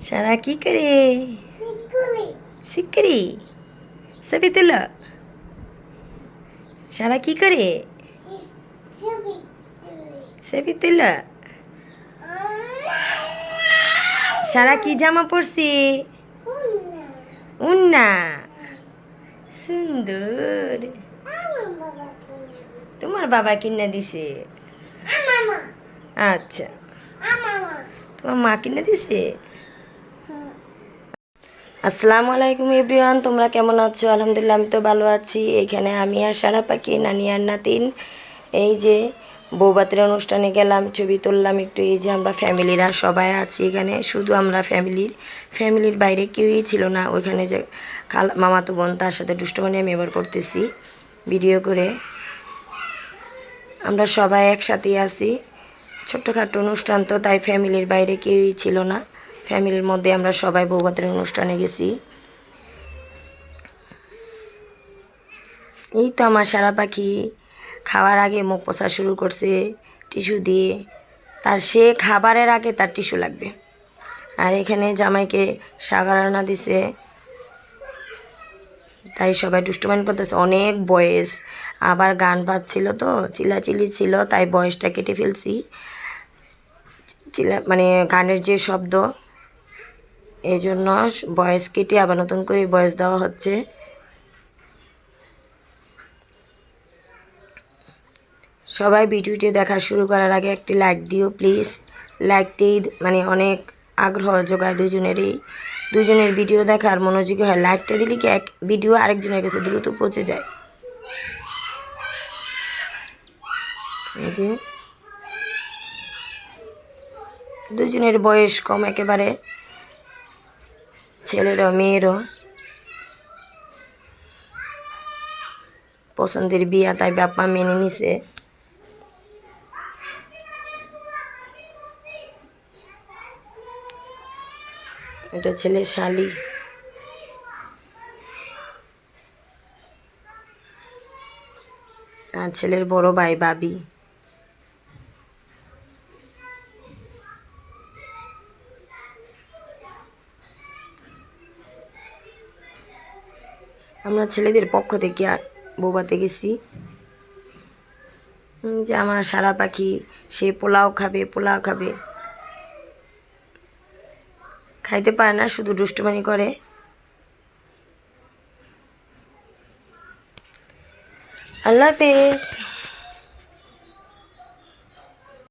সারা কি করে শিকরি ছবি তুল সারা কি করে ছবি তুল সারা কি জামা পরছে উন্না সুন্দর তোমার বাবা কিনে দিছে আচ্ছা তোমার মা কিনে দিছে? আসসালামু আলাইকুম এভরিওয়ান তোমরা কেমন আছো? আলহামদুলিল্লাহ আমি তো ভালো আছি। এখানে আমি আর সারা পাখি নানি আর নাতিন। এই যে বৌবাতের অনুষ্ঠানে গেলাম ছবি তুললাম একটু। এই যে আমরা ফ্যামিলিরা সবাই আছি এখানে। শুধু আমরা ফ্যামিলির ফ্যামিলির বাইরে কেউই ছিল না। ওইখানে যে খাল মামাতো বোন তার সাথে দুষ্টমানি আমি এবার করতেছি ভিডিও করে। আমরা সবাই একসাথেই আছি। ছোট্টখাটো অনুষ্ঠান তো, তাই ফ্যামিলির বাইরে কেউই ছিল না। ফ্যামিলির মধ্যে আমরা সবাই বৌভাতের অনুষ্ঠানে গেছি। এই তো আমার সারা পাখি খাওয়ার আগে মুখ পোষা শুরু করছে, টিস্যু দিয়ে। তার সে খাবারের আগে তার টিস্যু লাগবে। আর এখানে জামাইকে সাগারানা দিছে। তাই সবাই দুষ্টুমানি করতেছে। অনেক বয়স। আবার গান বাজছিল তো, চিলাচিলি ছিল, তাই বয়সটা কেটে ফেলছি। মানে গানের যে শব্দ এই জন্য বয়স কেটে আবার নতুন করে বয়স দেওয়া হচ্ছে। সবাই ভিডিওটি দেখা শুরু করার আগে একটি লাইক দিও, প্লিজ। লাইকটি মানে অনেক আগ্রহ যোগায় দুজনেরই। দুজনের ভিডিও দেখার মনোযোগী হয় লাইকটা দিলে কি এক ভিডিও আরেকজনের কাছে দ্রুত পৌঁছে যায়? এই যে দুজনের বয়স কম একেবারে। ছেলেরও, মেয়েরও। পছন্দের বিয়া তাই বাপমা মেনে নিছে। এটা ছেলের শালি। আর ছেলের বড় ভাই বাবি। আমরা ছেলেদের পক্ষ থেকে আর বোবাতে গেছি। যে আমার সারা পাখি, সে পোলাও খাবে পোলাও খাবে। খাইতে পারে না, শুধু দুষ্টমানি করে। আল্লাহ হাফেজ।